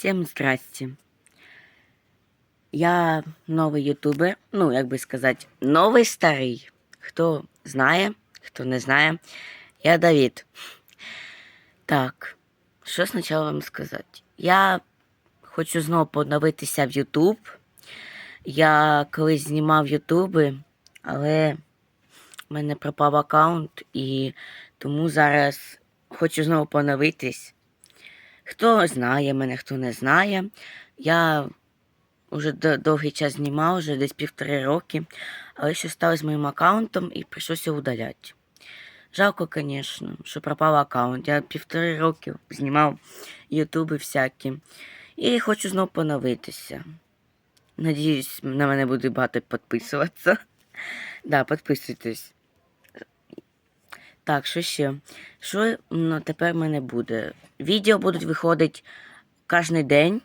Всем здрасте. Я новий ютубер, ну, як би сказати, новий старий. Хто знає, хто не знає, я Давід. Так, що спочатку вам сказати? Я хочу знову поновитися в Ютуб. Я колись знімав Ютуби, але в мене пропав аккаунт, і тому зараз хочу знову поновитись. Хто знає мене, хто не знає. Я вже довгий час знімав, вже десь півтори роки, але що сталося з моїм аккаунтом і прийшлося удаляти. Жалко, звісно, що пропав аккаунт. Я півтори роки знімав ютуби всякі. І хочу знову поновитися. Надіюсь, на мене буде багато підписуватися. Да, підписуйтесь. Так, що ще? Що ну, тепер в мене буде? Відео будуть виходити кожен день.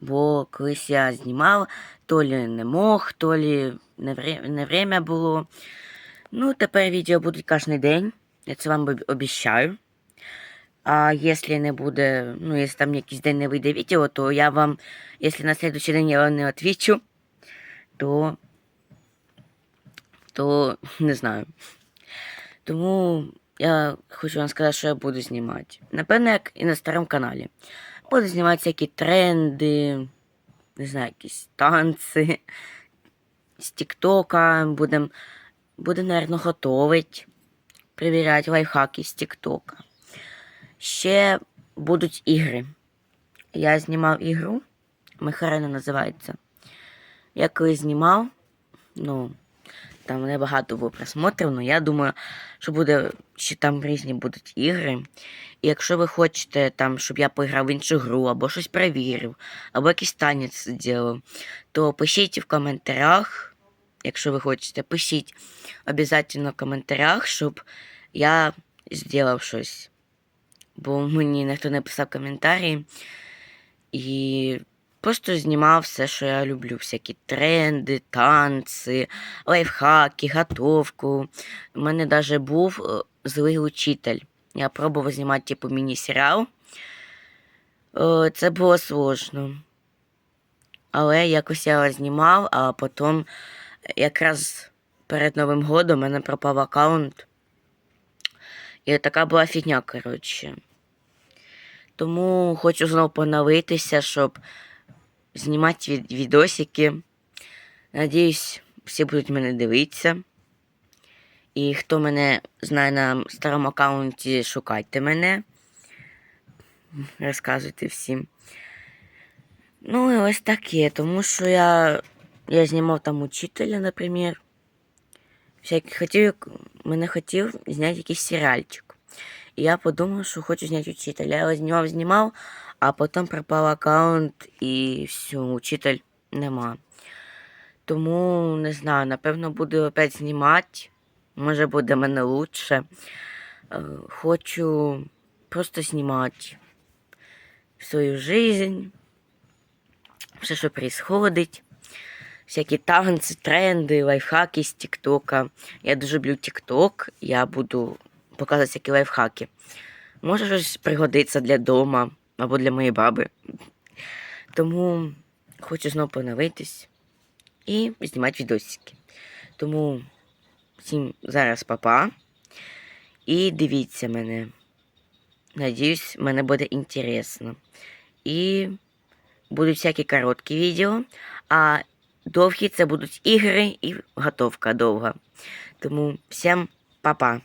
Бо колись я знімав, то лі не мог, то лі не, вре- время було. Ну, тепер відео будуть кожен день. Я це вам об- обіцяю. А якщо не буде, ну, якщо там якийсь день не вийде відео, то я вам, якщо на следующий день я вам не відвічу, то, то не знаю. Тому я хочу вам сказати, що я буду знімати. Напевно, як і на старому каналі. Буду знімати всякі тренди, не знаю, якісь танці з Тіктока. Будем, будем, наверное, готовить, перевіряти лайфхаки з Тіктока. Ще будуть ігри. Я знімав ігру, Мехарена називається. Я колись знімав, ну, там небагато було просмотрів, але я думаю, що буде, що там різні будуть ігри. І якщо ви хочете, там, щоб я поіграв в іншу гру, або щось перевірив, або якийсь танець зробив, то пишіть в коментарях, якщо ви хочете, пишіть обов'язково в коментарях, щоб я зробив щось. Бо мені ніхто не писав коментарі. І просто знімав все, що я люблю. Всякі тренди, танці, лайфхаки, готовку. У мене навіть був е, злий учитель. Я пробував знімати типу міні-серіал. Це було сложно. Але якось я знімав, а потім якраз перед Новим годом у мене пропав аккаунт. І така була фігня, коротше. Тому хочу знову поновитися, щоб знімати від- відосики. Надіюсь, всі будуть мене дивитися. І хто мене знає на старому аккаунті, шукайте мене. Розказуйте всім. Ну і ось таке, тому що я, я знімав там учителя, наприклад. Всякий хотів, мене хотів зняти якийсь серіальчик. І я подумав, що хочу зняти учителя. Я його знімав, знімав, а потім пропав аккаунт і все, учитель нема. Тому не знаю, напевно, буду опять знімати. Може буде мене лучше. Е, Хочу просто знімати свою жизнь, все, що происходить. Всякі танці, тренди, лайфхаки з Тіктока. Я дуже люблю Тікток, я буду показувати всякі лайфхаки. Може щось пригодиться для дома або для моєї баби. Тому хочу знову поновитись і знімати відосики. Тому всім зараз папа. І дивіться мене. Надіюсь, мене буде інтересно. І будуть всякі короткі відео, а довгі це будуть ігри і готовка довга. Тому всім па-па.